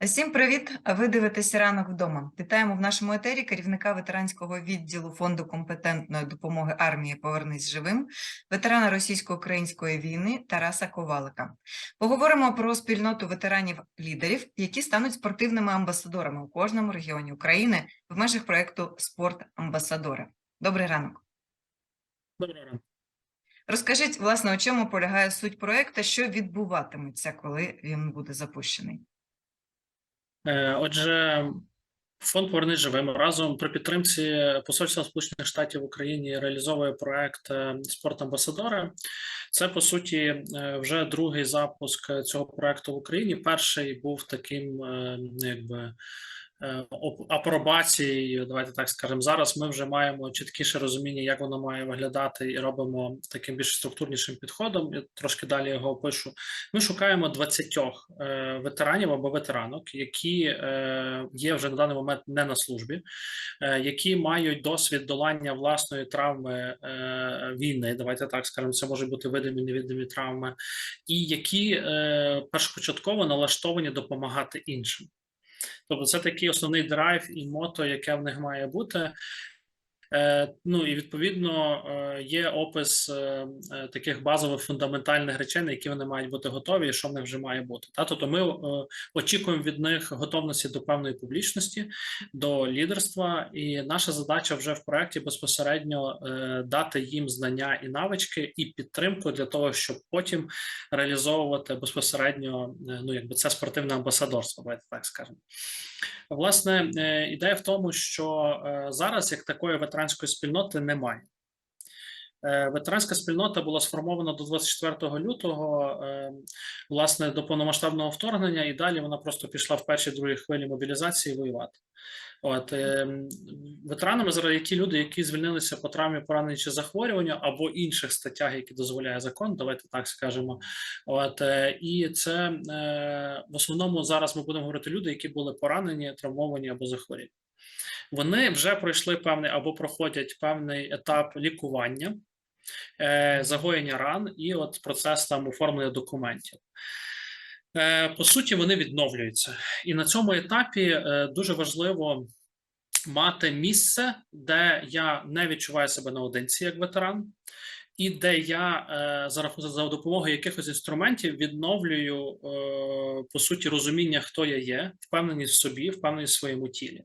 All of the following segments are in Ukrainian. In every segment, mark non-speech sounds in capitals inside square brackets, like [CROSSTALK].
Всім привіт! Ви дивитеся ранок вдома. Вітаємо в нашому етері керівника ветеранського відділу фонду компетентної допомоги армії Повернись живим, ветерана російсько-української війни Тараса Ковалика. Поговоримо про спільноту ветеранів-лідерів, які стануть спортивними амбасадорами у кожному регіоні України в межах проєкту Спорт Амбасадори. Добрий ранок. Доброго ранку. Розкажіть, власне, у чому полягає суть проєкту, що відбуватиметься, коли він буде запущений. Е, Отже, фонд «Повернись живим разом при підтримці Посольства Сполучених Штатів в Україні реалізовує проект е, «Спорт амбасадора. Це по суті е, вже другий запуск цього проекту в Україні. Перший був таким, якби. Е, Апробацією, давайте так скажемо. Зараз ми вже маємо чіткіше розуміння, як воно має виглядати, і робимо таким більш структурнішим підходом. Я трошки далі його опишу. Ми шукаємо 20 е, ветеранів або ветеранок, які е, є вже на даний момент не на службі, які мають досвід долання власної травми війни. Давайте так скажемо, це можуть бути видимі невидимі травми, і які першопочатково налаштовані допомагати іншим. Тобто, це такий основний драйв і мото, яке в них має бути. Е, Ну і відповідно е, є опис е, таких базових фундаментальних речей, на які вони мають бути готові, і що в них вже має бути. Та тобто, ми очікуємо від них готовності до певної публічності, до лідерства, і наша задача вже в проєкті безпосередньо дати їм знання і навички, і підтримку для того, щоб потім реалізовувати безпосередньо ну якби це спортивне амбасадорство, давайте так скажемо. Власне, ідея в тому, що зараз як такої ветеранської спільноти немає. Е, Ветеранська спільнота була сформована до 24 лютого, е, власне, до повномасштабного вторгнення, і далі вона просто пішла в першій другій хвилі мобілізації воювати. От е, ветеранами зараз ті люди, які звільнилися по травмі поранення чи захворювання або інших статтях, які дозволяє закон, давайте так скажемо. От і це в основному зараз ми будемо говорити люди, які були поранені, травмовані або захворілі. Вони вже пройшли певний або проходять певний етап лікування, е, загоєння ран і от процес там оформлення документів. Е, По суті, вони відновлюються, і на цьому етапі е, дуже важливо мати місце, де я не відчуваю себе наодинці як ветеран, і де я за за допомогою якихось інструментів відновлюю по суті розуміння, хто я є, впевненість в собі, впевненість в своєму тілі.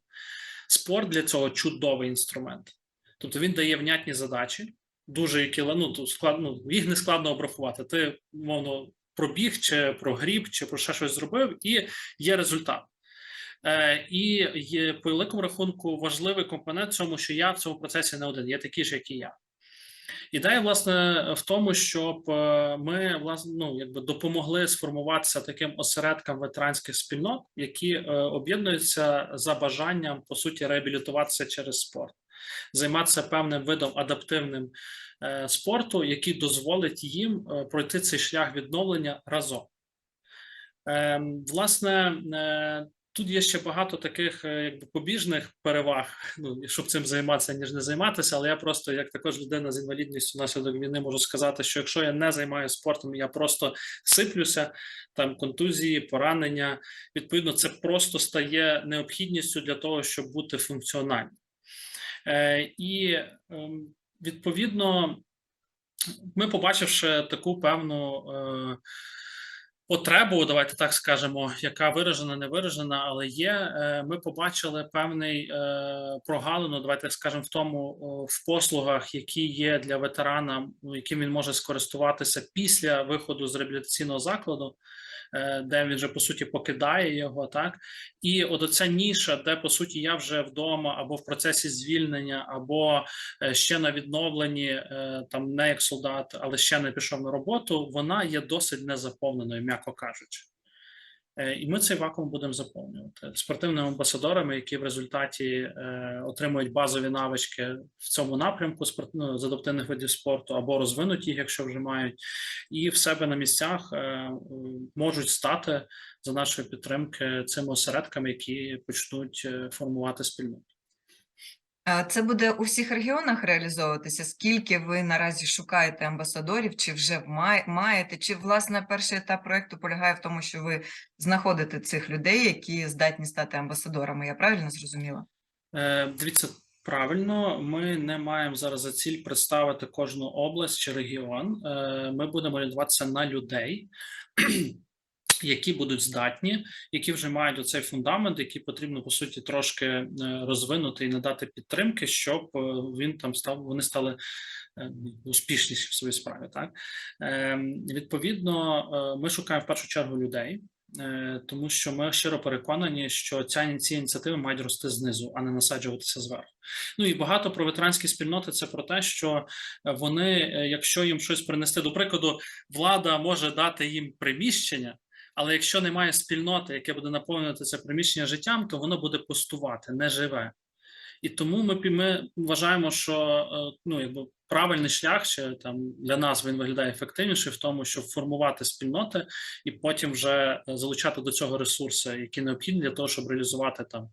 Спорт для цього чудовий інструмент. Тобто він дає внятні задачі, дуже які ну, склад, ну, їх не складно обрахувати. Ти, мовно, пробіг, чи прогріб, чи про ще щось зробив, і є результат. Е, і є по великому рахунку важливий компонент в цьому, що я в цьому процесі не один, є такі ж, як і я. Ідея, власне, в тому, щоб е, ми власне ну, якби допомогли сформуватися таким осередкам ветеранських спільнот, які е, об'єднуються за бажанням по суті реабілітуватися через спорт, займатися певним видом адаптивним е, спорту, який дозволить їм пройти цей шлях відновлення разом. Е, власне, Тут є ще багато таких е, якби побіжних переваг, ну щоб цим займатися, ніж не займатися. Але я просто, як також людина з інвалідністю внаслідок війни, можу сказати, що якщо я не займаюся спортом, я просто сиплюся, там контузії, поранення. Відповідно, це просто стає необхідністю для того, щоб бути функціональним. Е, І ем, відповідно, ми, побачивши таку певну. Е, потребу, давайте так скажемо, яка виражена, не виражена, але є. е, Ми побачили певний е, прогалину. Давайте скажемо в тому в послугах, які є для ветерана, ну, яким він може скористуватися після виходу з реабілітаційного закладу. Е, Де він вже по суті покидає його, так і от оця ніша, де по суті я вже вдома або в процесі звільнення, або е, ще на відновленні, е, там не як солдат, але ще не пішов на роботу. Вона є досить незаповненою, м'яко кажучи. Е, І ми цей вакуум будемо заповнювати спортивними амбасадорами, які в результаті е, отримують базові навички в цьому напрямку ну, з адаптивних видів спорту або розвинуть їх, якщо вже мають, і в себе на місцях е, можуть стати за нашої підтримки цими осередками, які почнуть формувати спільноту. Е, Це буде у всіх регіонах реалізовуватися? Скільки ви наразі шукаєте амбасадорів, чи вже має- маєте, чи власне перший етап проекту полягає в тому, що ви знаходите цих людей, які здатні стати амбасадорами? Я правильно зрозуміла? Е, Дивіться, правильно, ми не маємо зараз за ціль представити кожну область чи регіон. Е, Ми будемо орієнтуватися на людей, які будуть здатні, які вже мають оцей фундамент, який потрібно по суті трошки е, розвинути і надати підтримки, щоб е, він там став, вони стали е, успішніші в своїй справі. Так відповідно, ми шукаємо в першу чергу людей. Тому що ми щиро переконані, що ця ці ініціативи мають рости знизу, а не насаджуватися зверху. Ну і багато про ветеранські спільноти це про те, що вони, якщо їм щось принести, до прикладу, влада може дати їм приміщення, але якщо немає спільноти, яке буде наповнювати це приміщення життям, то воно буде пустувати, не живе. І тому ми, ми вважаємо, що е, ну якби правильний шлях ще там для нас він виглядає ефективніше в тому, щоб формувати спільноти і потім вже е, залучати до цього ресурси, які необхідні для того, щоб реалізувати там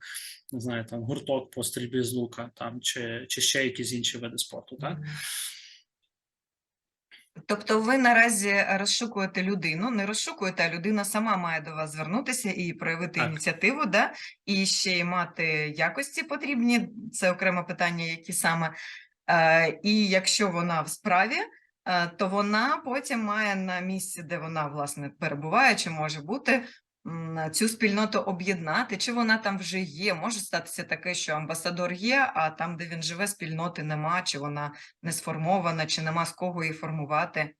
не знаю, там гурток по стрільбі з лука, там чи, чи ще якісь інші види спорту. Так. Тобто ви наразі розшукуєте людину, не розшукуєте, а людина сама має до вас звернутися і проявити Так. ініціативу, да? і ще й мати якості потрібні, це окреме питання, які саме. Е, І якщо вона в справі, е, то вона потім має на місці, де вона власне перебуває, чи може бути цю спільноту об'єднати, чи вона там вже є. Може статися таке, що амбасадор є, а там, де він живе, спільноти нема, чи вона не сформована, чи нема з кого її формувати.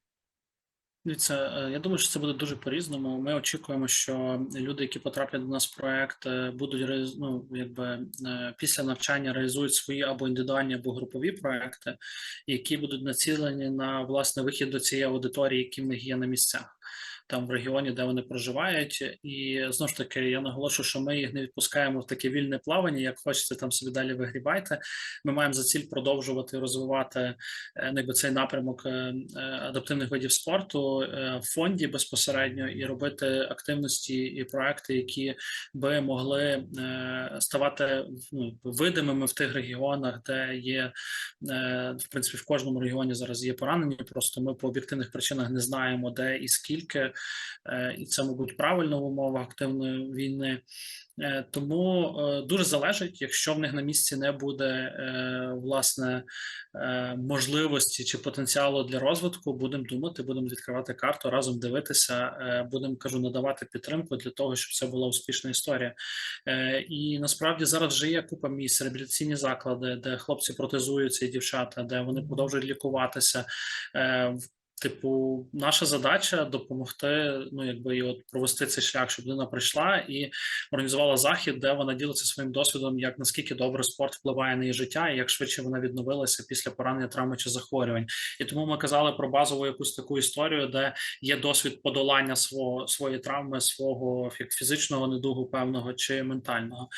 Дивіться, е, я думаю, що це буде дуже по-різному. Ми очікуємо, що люди, які потраплять до нас в проект, е, будуть ну, якби е, після навчання реалізують свої або індивідуальні, або групові проекти, які будуть націлені на власне вихід до цієї аудиторії, які в них є на місцях. Там в регіоні, де вони проживають, і знову ж таки я наголошую, що ми їх не відпускаємо в таке вільне плавання. Як хочете, там собі далі вигрібайте. Ми маємо за ціль продовжувати розвивати е, ну, цей напрямок е, е, адаптивних видів спорту в фонді безпосередньо і робити активності і проекти, які би могли ставати ну, видимими в тих регіонах, де є в принципі в кожному регіоні зараз є поранені. Просто ми по об'єктивних причинах не знаємо, де і скільки, і це, мабуть, правильно в умовах активної війни. Е, Тому е, дуже залежить, якщо в них на місці не буде е, власне е, можливості чи потенціалу для розвитку, будемо думати, будемо відкривати карту, разом дивитися, е, будемо кажу, надавати підтримку для того, щоб це була успішна історія. Е, І насправді зараз вже є купа місць, реабілітаційні заклади, де хлопці протезуються і дівчата, де вони продовжують лікуватися. Типу, наша задача допомогти, ну якби і от провести цей шлях, щоб людина прийшла і організувала захід, де вона ділиться своїм досвідом, як наскільки добре спорт впливає на її життя, і як швидше вона відновилася після поранення травми чи захворювань. І тому ми казали про базову якусь таку історію, де є досвід подолання свого своєї травми, свого фі- фізичного недугу, певного чи ментального.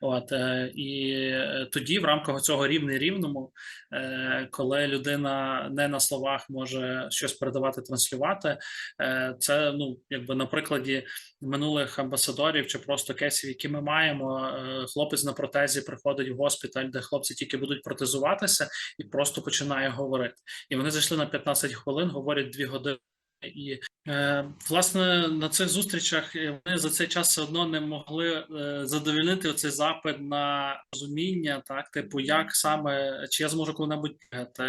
От е, і е, тоді, в рамках цього рівний рівному, е, коли людина не на словах може щось передавати, транслювати, е, це ну якби на прикладі минулих амбасадорів чи просто кейсів, які ми маємо. е, Хлопець на протезі приходить в госпіталь, де хлопці тільки будуть протезуватися, і просто починає говорити. І вони зайшли на 15 хвилин, говорять 2 години. І е, власне на цих зустрічах е, вони за цей час все одно не могли е, задовільнити оцей запит на розуміння, так типу, як саме чи я зможу коли-небудь бігати,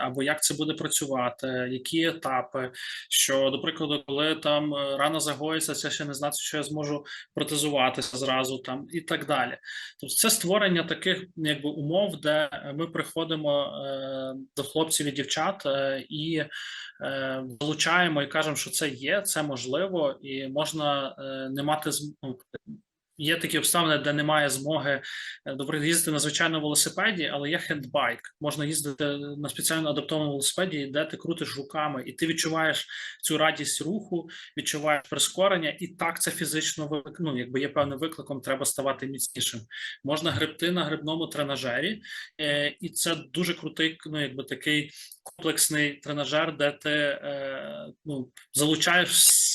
або як це буде працювати, які етапи. Що, до прикладу, коли там рана загоїться, це ще не значить, що я зможу протезуватися зразу там і так далі. Тобто, це створення таких якби умов, де ми приходимо до хлопців і дівчат і е, залучаємо і кажемо, що це є, це можливо, і можна е, не мати ну, Є такі обставини, де немає змоги добре їздити на звичайному велосипеді, але є хендбайк. Можна їздити на спеціально адаптованому велосипеді, де ти крутиш руками, і ти відчуваєш цю радість руху, відчуваєш прискорення, і так це фізично ну, якби є певним викликом, треба ставати міцнішим. Можна гребти на грибному тренажері, е, і це дуже крутий, ну якби такий комплексний тренажер, де ти е, ну, залучаєш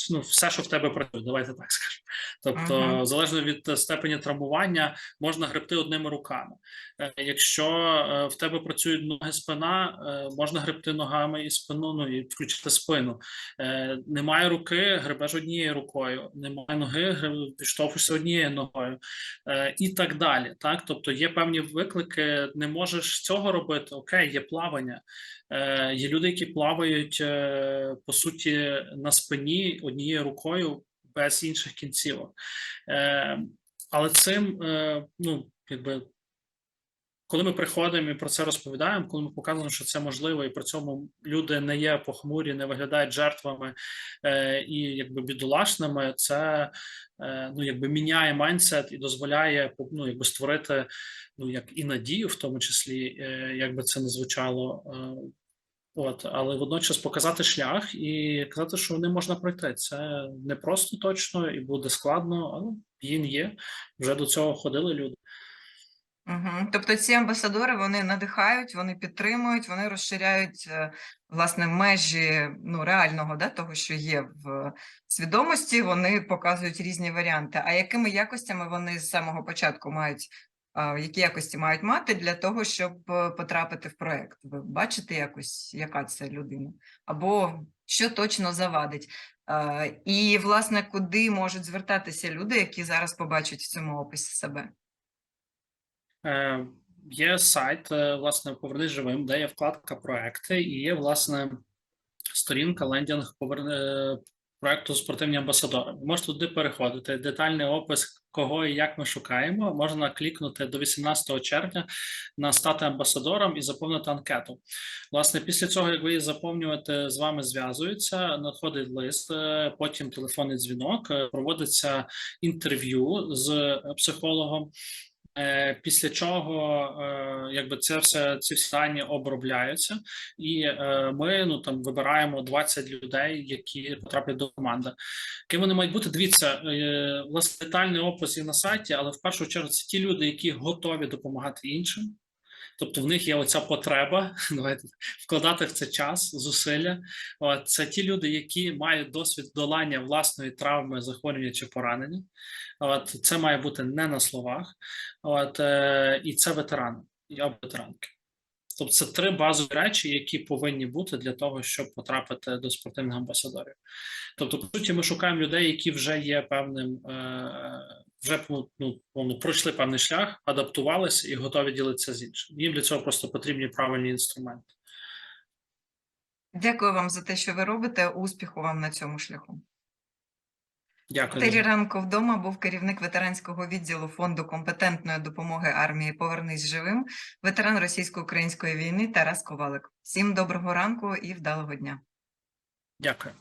ну, все, що в тебе працює. Давайте так скажемо. Тобто, Мгм. залежно від степені травмування, можна гребти одними руками. Е, Якщо е, в тебе працюють ноги, спина, е, можна гребти ногами і спину, ну і включити спину. Немає руки, гребеш однією рукою, немає ноги, підштовхуєшся однією ногою і так далі. Так, тобто є певні виклики, не можеш цього робити. Окей, є плавання. Є люди, які плавають по суті на спині однією рукою без інших кінцівок. Е, Але цим, е, ну якби. Коли ми приходимо і про це розповідаємо, коли ми показуємо, що це можливо, і при цьому люди не є похмурі, не виглядають жертвами е, і якби бідолашними, це ну якби міняє майндсет і дозволяє ну, якби створити ну як і надію, в тому числі, е, як би це не звучало. От, але водночас показати шлях і казати, що не можна пройти. Це не просто точно і буде складно, але він є. Вже до цього ходили люди. Угу. Тобто ці амбасадори вони надихають, вони підтримують, вони розширяють е, власне межі ну, реального, да, того, що є в свідомості, вони показують різні варіанти. А якими якостями вони з самого початку мають, які якості мають мати для того, щоб е, потрапити в проект? Ви бачите якось, яка це людина? Або що точно завадить? І, власне, куди можуть звертатися люди, які зараз побачать в цьому описі себе? Е, Є сайт, е, власне, Повернись живим, де є вкладка проекти, і є власне сторінка лендінг проекту спортивні амбасадори. Ви можете туди переходити. Детальний опис, кого і як ми шукаємо. Можна клікнути до 18 червня на стати амбасадором і заповнити анкету. Власне, після цього, як ви її заповнюєте, з вами зв'язуються, надходить лист, е, потім телефонний дзвінок, е, проводиться інтерв'ю з психологом. Е, Після чого, е, якби це все ці всі дані обробляються, і е, ми ну там вибираємо 20 людей, які потраплять до команди. Ким вони мають бути? Дивіться, власне, детальний опис є на сайті, але в першу чергу це ті люди, які готові допомагати іншим. Тобто в них є оця потреба [LAUGHS] давайте вкладати в це час, зусилля. От, це ті люди, які мають досвід долання власної травми, захворювання чи поранення. От, це має бути не на словах. От, е, і це ветерани або ветеранки. Тобто це три базові речі, які повинні бути для того, щоб потрапити до спортивних амбасадорів. Тобто, по суті, ми шукаємо людей, які вже є певним, е, вже ну, ну, пройшли певний шлях, адаптувалися і готові ділитися з іншим. Їм для цього просто потрібні правильні інструменти. Дякую вам за те, що ви робите. Успіху вам на цьому шляху. Дякую. Тері ранку вдома був керівник ветеранського відділу фонду компетентної допомоги армії Повернись живим, ветеран російсько-української війни Тарас Ковалик. Всім доброго ранку і вдалого дня. Дякую.